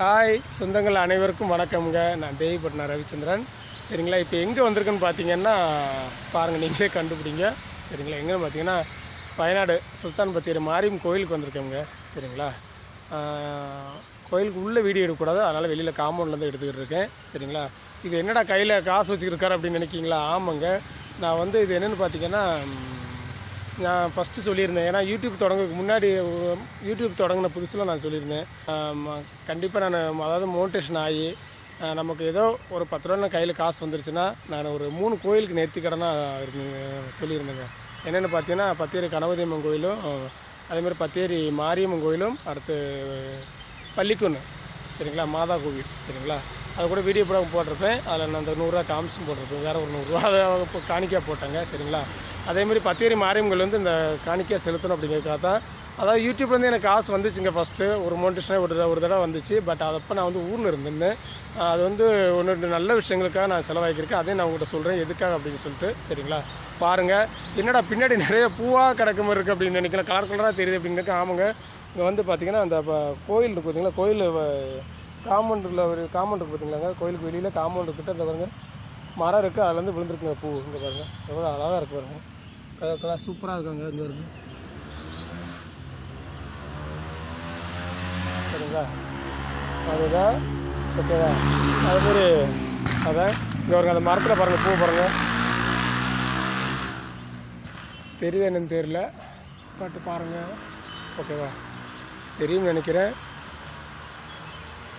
Hi சொந்தங்கள் அனைவருக்கும் வணக்கம்ங்க. நான் தேவிப்பட்டின ரவிச்சந்திரன். சரிங்களா இப்போ எங்கே வந்திருக்குன்னு பார்த்தீங்கன்னா பாருங்கள் நீங்களே கண்டுபிடிங்க. சரிங்களா எங்கேன்னு பார்த்தீங்கன்னா வயநாடு சுல்தான் பத்தேரி மாரியம் கோயிலுக்கு வந்திருக்கோங்க. சரிங்களா கோயிலுக்கு உள்ளே வீடியோ எடுக்கக்கூடாது. அதனால் வெளியில் காம்பவுண்ட்லேருந்து எடுத்துக்கிட்டு இருக்கேன். சரிங்களா இது என்னடா கையில் காசு வச்சுருக்காரு அப்படின்னு நினைக்கிங்களா? ஆமாங்க. நான் வந்து இது என்னென்னு பார்த்தீங்கன்னா நான் ஃபஸ்ட்டு சொல்லியிருந்தேன். ஏன்னா யூடியூப் தொடங்க முன்னாடி யூடியூப் தொடங்கின புதுசில் நான் சொல்லியிருந்தேன். கண்டிப்பாக நான் அதாவது மோட்டிவேஷன் ஆகி நமக்கு ஏதோ ஒரு பத்து ரூபா கையில் காசு வந்துருச்சுன்னா நான் ஒரு மூணு கோயிலுக்கு நேர்த்திக்கடனாக இருந்து சொல்லியிருந்தேங்க. என்னென்னு பார்த்தீங்கன்னா பத்தேரி கணபதியம்மன் கோயிலும் அதேமாதிரி பத்தேரி மாரியம்மன் கோயிலும் அடுத்து பள்ளிக்குன்னு சரிங்களா? மாதா கோவில் சரிங்களா? அது கூட வீடியோ கூட போட்டிருப்பேன். அதில் நான் அந்த நூறுரூவா காமிச்சும் போட்டிருப்பேன். வேறு ஒரு நூறுரூவா அதை காணிக்கையாக போட்டாங்க சரிங்களா? அதேமாதிரி பத்தேரி மாரியம்மன் வந்து இந்த காணிக்கையாக செலுத்தணும் அப்படிங்கிறதுக்காக தான். அதாவது யூடியூப்லேருந்து எனக்கு காசு வந்துச்சுங்க ஃபஸ்ட்டு ஒரு மோட்டிவேஷனாக ஒரு ஒரு தடவை வந்துச்சு. பட் அதப்போ நான் வந்து ஊரில் இருந்திருந்தேன். அது வந்து ஒன்று ரெண்டு நல்ல விஷயங்களுக்காக நான் செலவாக்கியிருக்கேன் அதையும் நான் உங்கள்கிட்ட சொல்கிறேன் எதுக்காக அப்படின்னு சொல்லிட்டு. சரிங்களா? பாருங்கள் என்னடா பின்னாடி நிறைய பூவாக கிடக்க மாதிரி இருக்குது அப்படின்னு நினைக்கிறேன். கலர் கலராக தெரியுது அப்படின்னு ஆமாங்க. இங்கே வந்து பார்த்தீங்கன்னா அந்த கோயில் இருக்குது பார்த்தீங்களா கோயில் காம்பவுண்டில் ஒரு காம்பவுண்ட் இருக்குது பார்த்தீங்களாங்க கோயிலுக்கு வெளியில் காம்பவுண்டு கிட்ட இந்த பாருங்கள் மரம் இருக்குது அதுலேருந்து விழுந்துருக்குங்க பூ. இங்கே பாருங்கள் எவ்வளோ அழகாக இருக்குது பாருங்க. கலர் கலர் சூப்பராக இருக்காங்க இங்கே இருந்து சரிங்களா? அதுதான் ஓகேவா? அது மாதிரி அதான் இங்கே வருங்க அந்த மரத்தில் பாருங்கள் பூ பாருங்கள் தெரியுது என்னன்னு தெரியல. பட்டு பாருங்கள் ஓகேவா? தெரியும்னு நினைக்கிறேன்.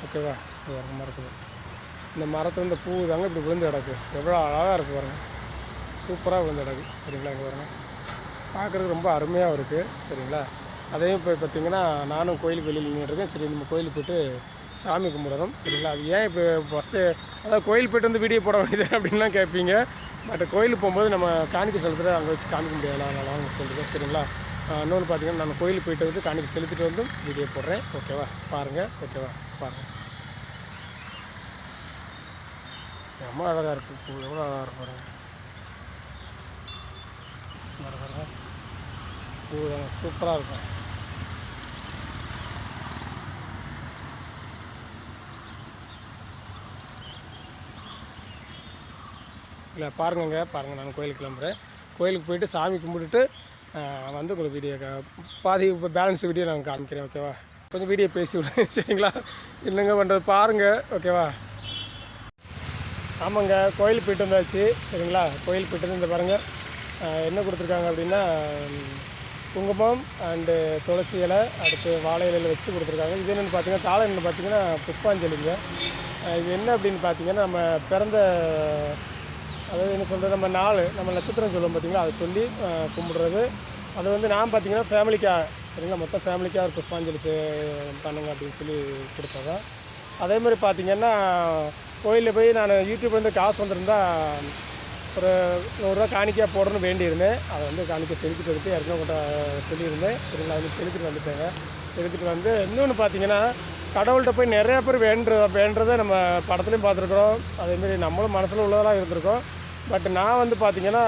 ஓகேவா? இது மரத்தில். இந்த மரத்தில் இந்த பூ தாங்க இப்படி விழுந்து கிடக்கு. எவ்வளோ அழகாக இருக்குது பாருங்க. சூப்பராக விழுந்து கிடக்கு. சரிங்களா இங்கே பாருங்க. பார்க்குறதுக்கு ரொம்ப அருமையாக இருக்குது சரிங்களா? அதையும் இப்போ பார்த்திங்கன்னா நானும் கோயிலுக்கு வெளியில் நின்றுருக்கேன் சரி நம்ம கோயிலுக்கு போயிட்டு சாமி கும்பிடணும். சரிங்களா? அது ஏன் இப்போ ஃபஸ்ட்டு அதாவது கோயில் போயிட்டு வந்து வீடியோ போட வேண்டியது அப்படின்லாம் கேட்பீங்க பட் கோயிலுக்கு போகும்போது நம்ம காணிக்கை செலுத்துகிற அங்கே வச்சு காமிக்க முடியாது. அதனால அவங்க சொல்கிறேன் சரிங்களா? இன்னொன்று பார்த்தீங்கன்னா நான் கோயிலுக்கு போயிட்டு வந்து காணிக்கை செலுத்திட்டு வந்து வீடியோ போடுறேன். ஓகேவா பாருங்கள் ஓகேவா பாருங்கள் செம்ம அழகாக இருக்குது பூ. எவ்வளோ அழகாக இருக்கு பாருங்க. பூ சூப்பராக இருக்கும். இல்லை பாருங்கங்க பாருங்கள் நான் கோயிலுக்கு கிளம்புறேன். கோயிலுக்கு போயிட்டு சாமி கும்பிட்டுட்டு வந்து உங்களுக்கு வீடியோ கா- பாதி இப்போ பேலன்ஸ் வீடியோ நான் காமிக்கிறேன் ஓகேவா கொஞ்சம் வீடியோ பேசி விடுறேன் சரிங்களா? என்னங்க பண்ணுறது பாருங்கள் ஓகேவா ஆமாங்க கோயில் போயிட்டு வந்தாச்சு. சரிங்களா? கோயில் போயிட்டு வந்து இந்த பாருங்கள் என்ன கொடுத்துருக்காங்க அப்படின்னா குங்குமம் அண்டு துளசி இலை அடுத்து வாழை இலையில் வச்சு கொடுத்துருக்காங்க. இது என்னென்னு பார்த்தீங்கன்னா தாளை என்னென்னு பார்த்தீங்கன்னா புஷ்பாஞ்சலிங்க இது என்ன அப்படின்னு பார்த்தீங்கன்னா நம்ம பிறந்த அதாவது என்ன சொல்கிறது நம்ம நாள் நம்ம நட்சத்திரம் சொல்லுவோம் பார்த்திங்களா அதை சொல்லி கும்பிடுறது. அது வந்து நான் பார்த்தீங்கன்னா ஃபேமிலிக்காக சரிங்களா? மொத்தம் ஃபேமிலிக்காக ஒரு புஷ்பாஞ்சலி செ- பண்ணுங்க அப்படின்னு சொல்லி கொடுத்ததா அதே மாதிரி பார்த்திங்கன்னா கோயிலில் போய் நான் யூடியூப்லேருந்து காசு வந்திருந்தா ஒரு நூறுரூவா காணிக்கையாக போடணும்னு வேண்டியிருந்தேன். அதை வந்து காணிக்கை செலுத்திட்டு வந்து ஏற்கனவே கூட சொல்லியிருந்தேன். சரிங்களா? வந்து செலுத்திட்டு வந்துட்டேங்க. செலுத்திட்டு வந்து இன்னொன்று பார்த்தீங்கன்னா கடவுள்கிட்ட போய் நிறையா பேர் வேண்டு வேண்டுறதை நம்ம படத்துலையும் பார்த்துருக்குறோம். அதேமாரி நம்மளும் மனசில் உள்ளதெல்லாம் இருந்திருக்கோம். பட் நான் வந்து பார்த்திங்கன்னா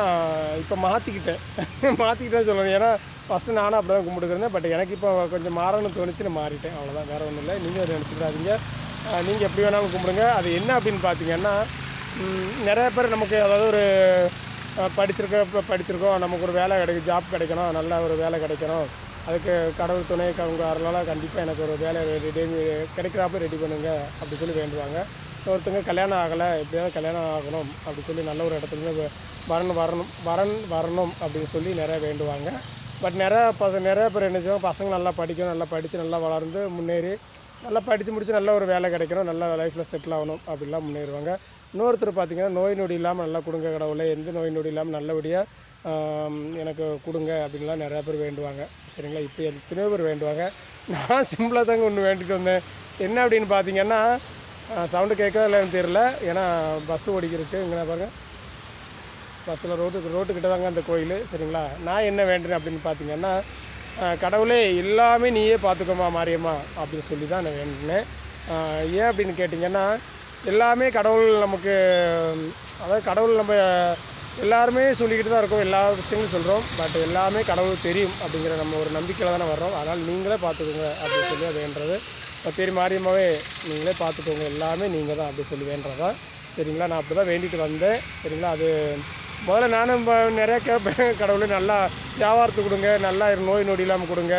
இப்போ மாற்றிக்கிட்டேன் மாற்றிக்கிட்டேன்னு சொல்லணும். ஏன்னா ஃபஸ்ட்டு நானும் அப்படி தான் கும்பிட்டுக்கிறேன் பட் எனக்கு இப்போ கொஞ்சம் மாறணும்னு தோணுச்சு நான் மாறிட்டேன். அவ்வளோதான் வேறு ஒன்றும் இல்லை. நீங்கள் அதை நினச்சிக்கிறாதீங்க நீங்கள் எப்படி வேணாலும் கும்பிடுங்க. அது என்ன அப்படின்னு பார்த்தீங்கன்னா நிறைய பேர் நமக்கு அதாவது ஒரு படிச்சிருக்க இப்போ படிச்சிருக்கோம். நமக்கு ஒரு வேலை கிடைக்கும் ஜாப் கிடைக்கணும். நல்ல ஒரு வேலை கிடைக்கணும். அதுக்கு கடவுள் துணை அவங்க அதனால் கண்டிப்பாக எனக்கு ஒரு வேலை ரெடி கிடைக்கிறாப்ப ரெடி பண்ணுங்க அப்படி சொல்லி வேண்டுவாங்க. ஒருத்தங்க கல்யாணம் ஆகலை எப்படியாவது கல்யாணம் ஆகணும் அப்படி சொல்லி நல்ல ஒரு இடத்துல வரணும் வரன் வரணும் வரன் வரணும் அப்படின்னு சொல்லி நிறையா வேண்டுவாங்க. பட் நிறையா பச நிறையா பேர் என்ன செய்வாங்க? பசங்க நல்லா படிக்கணும் நல்லா படித்து நல்லா வளர்ந்து முன்னேறி நல்லா படித்து முடித்து நல்ல ஒரு வேலை கிடைக்கணும். நல்ல லைஃப்பில் செட்டில் ஆகணும். அப்படிலாம் முன்னேறுவாங்க. இன்னொருத்தர் பார்த்தீங்கன்னா நோய் நொடி இல்லாமல் நல்லா கொடுங்க கடவுளை. எந்த நோய் நொடி இல்லாமல் நல்லபடியாக எனக்கு கொடுங்க அப்படின்லாம் நிறையா பேர் வேண்டுவாங்க. சரிங்களா? இப்போ எத்தனையோ பேர் வேண்டுவாங்க. நான் சிம்பிளாக தாங்க ஒன்று வேண்டிட்டு வந்தேன். என்ன அப்படின்னு பார்த்தீங்கன்னா சவுண்டு கேட்கறதா இல்லைன்னு தெரில ஏன்னா பஸ் ஓடிக்கிறதுக்கு இங்கே பாருங்கள் பஸ்ஸில் ரோட்டுக்கு ரோட்டுக்கிட்ட தாங்க அந்த கோயில். சரிங்களா? நான் என்ன வேண்டுறேன் அப்படின்னு பார்த்தீங்கன்னா கடவுளே எல்லாமே நீயே பார்த்துக்கோமா மாரியம்மா அப்படின்னு சொல்லி தான் நான் வேண்டினேன் ஏன் அப்படின்னு கேட்டிங்கன்னா எல்லாமே கடவுள் நமக்கு அதாவது கடவுள் நம்ம எல்லாருமே சொல்லிக்கிட்டு தான் இருக்கோம் எல்லா விஷயங்களும் சொல்கிறோம் பட் எல்லாமே கடவுள் தெரியும் அப்படிங்கிற நம்ம ஒரு நம்பிக்கையில் தானே வர்றோம். அதனால் நீங்களே பார்த்துக்கோங்க அப்படின்னு சொல்லி வேண்டுறது பத்தேரி மாரியம்மாவே நீங்களே பார்த்துக்கோங்க எல்லாமே நீங்கள் தான் அப்படி சொல்லி வேண்டுறதா. சரிங்களா? நான் அப்படி தான் வேண்டிட்டு வந்தேன். சரிங்களா? அது முதல்ல நானும் நிறையா கேட்பேன் கடவுளே நல்லா வியாபாரத்துக்கு கொடுங்க. நல்லா நோய் நொடி இல்லாமல் கொடுங்க.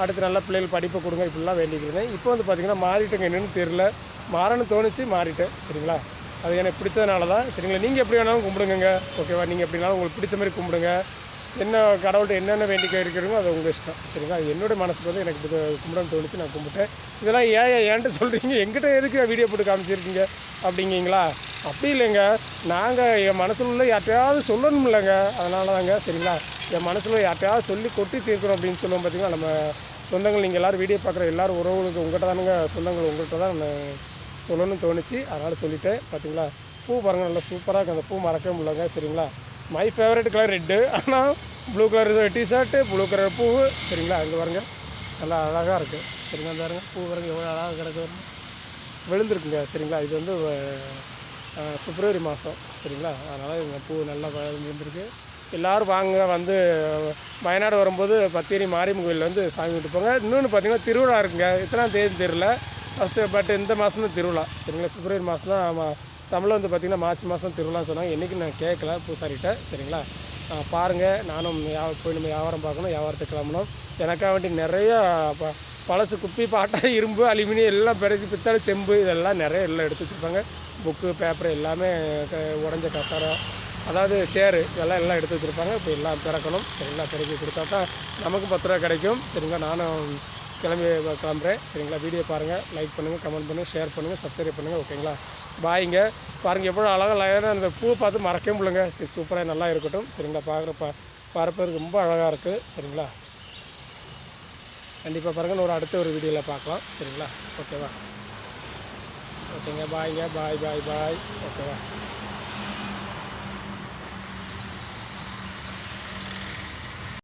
அடுத்து நல்லா பிள்ளைகள் படிப்பை கொடுங்க. இப்படிலாம் வேண்டிக்கிறேன் இப்போ வந்து பார்த்திங்கன்னா மாறிட்டேங்க. என்னென்னு தெரில மாறணும்னு தோணுச்சு மாறிட்டேன். சரிங்களா? அது எனக்கு பிடிச்சதுனால தான் சரிங்களா? நீங்கள் எப்படி வேணாலும் கும்பிடுங்க ஓகேவா? நீங்கள் எப்படினாலும் உங்களுக்கு பிடிச்ச மாதிரி கும்பிடுங்க. என்ன கடவுள்கிட்ட என்னென்ன வேண்டிக்க இருக்கிறீங்களோ அது உங்கள் இஷ்டம். சரிங்களா? அது என்னோட மனசுக்கு வந்து எனக்கு கும்பிடன்னு தோணுச்சு நான் கும்பிட்டேன். இதெல்லாம் ஏன் ஏன்ட்டு சொல்கிறீங்க எங்கிட்ட எதுக்கு வீடியோ போட்டு காமிச்சிருக்கீங்க? அப்படிங்கிங்களா? அப்படி இல்லைங்க. நாங்கள் என் மனசில் உள்ள யார்ட்டையாவது சொல்லணும் இல்லைங்க. அதனால தாங்க சரிங்களா? என் மனசில் யார்ட்டையாவது சொல்லி கொட்டி தீர்க்குறோம் அப்படின்னு சொல்லுவோம் பார்த்தீங்கன்னா நம்ம சொந்தங்கள் நீங்கள் எல்லோரும் வீடியோ பார்க்குற எல்லாரும் உறவுகளுக்கு உங்கள்கிட்ட தானுங்க சொந்தங்கள் உங்கள்கிட்ட தான் நான் சொல்லணும்னு தோணுச்சு. அதனால் சொல்லிட்டேன் பார்த்தீங்களா பூ பாருங்கள் நல்லா சூப்பராக இருக்குது அந்த பூ மறக்கவே முடியலங்க சரிங்களா? மை ஃபேவரட் கலர் ரெட்டு ஆனால் blue colour T-shirt blue colour பூ. சரிங்களா? அங்கே பாருங்க. நல்லா அழகாக இருக்குது சரிங்களா? பாருங்க. பூ பாருங்க. எவ்வளோ அழகாக கிடக்கு விழுந்துருக்குங்க. சரிங்களா? இது வந்து பிப்ரவரி மாதம் சரிங்களா? அதனால் இந்த பூ நல்லா விழுந்துருக்கு. எல்லோரும் வாங்க வந்து வயநாடு வரும்போது பத்தேரி மாரியம்மன் கோயிலில் வந்து சாமி கும்பிட்டு போங்க. இன்னொன்று பார்த்தீங்கன்னா திருவிழா இருக்குங்க. இத்தனாம் தேதி தெரியல. ஃபஸ்ட்டு பட் இந்த மாதம் தான் திருவிழா. சரிங்களா? பிப்ரவரி மாதம் தான் ஆமாம் தமிழில் வந்து பார்த்திங்கன்னா மாசி மாதம் திருவிழா திருவிழான்னு சொன்னாங்க. என்றைக்கு நான் கேட்கல பூசாரிகிட்ட சரிங்களா? பாருங்கள் நானும் யா போய் நம்ம வியாபாரம் பார்க்கணும் வியாபாரத்தை கிளம்பணும். எனக்காக வேண்டி நிறையா ப பழசு குப்பி பாட்டா இரும்பு அலுமினியம் எல்லாம் பிறகு பித்தளை செம்பு இதெல்லாம் நிறைய எல்லாம் எடுத்து வச்சுருப்பாங்க. புக்கு பேப்பர் எல்லாமே க உடஞ்ச கசாரம் அதாவது சேரு இதெல்லாம் எல்லாம் எடுத்து வச்சுருப்பாங்க. இப்போ எல்லாம் பிறக்கணும் சரிங்களா? பிறகு கொடுத்தா தான் நமக்கும் பத்து ரூபா கிடைக்கும். சரிங்களா? நானும் கிளம்பி கிளம்புறேன். சரிங்களா? வீடியோ பாருங்கள் லைக் பண்ணுங்கள் கமெண்ட் பண்ணுங்கள் ஷேர் பண்ணுங்கள் சப்ஸ்கிரைப் பண்ணுங்கள் ஓகேங்களா பாய்ங்க பாருங்கள் எவ்வளோ அழகாக லைனாக அந்த பூ பார்த்து மறக்கவே முடியலங்க. சரி சூப்பராக நல்லா இருக்கட்டும். சரிங்களா? பார்க்குற பா பார்ப்பதற்கு ரொம்ப அழகாக இருக்குது சரிங்களா? கண்டிப்பாக பாருங்கள் ஒரு அடுத்த ஒரு வீடியோவில் பார்க்கலாம். சரிங்களா? ஓகேவா ஓகேங்க பாய்ங்க பாய் பாய் பாய் ஓகேவா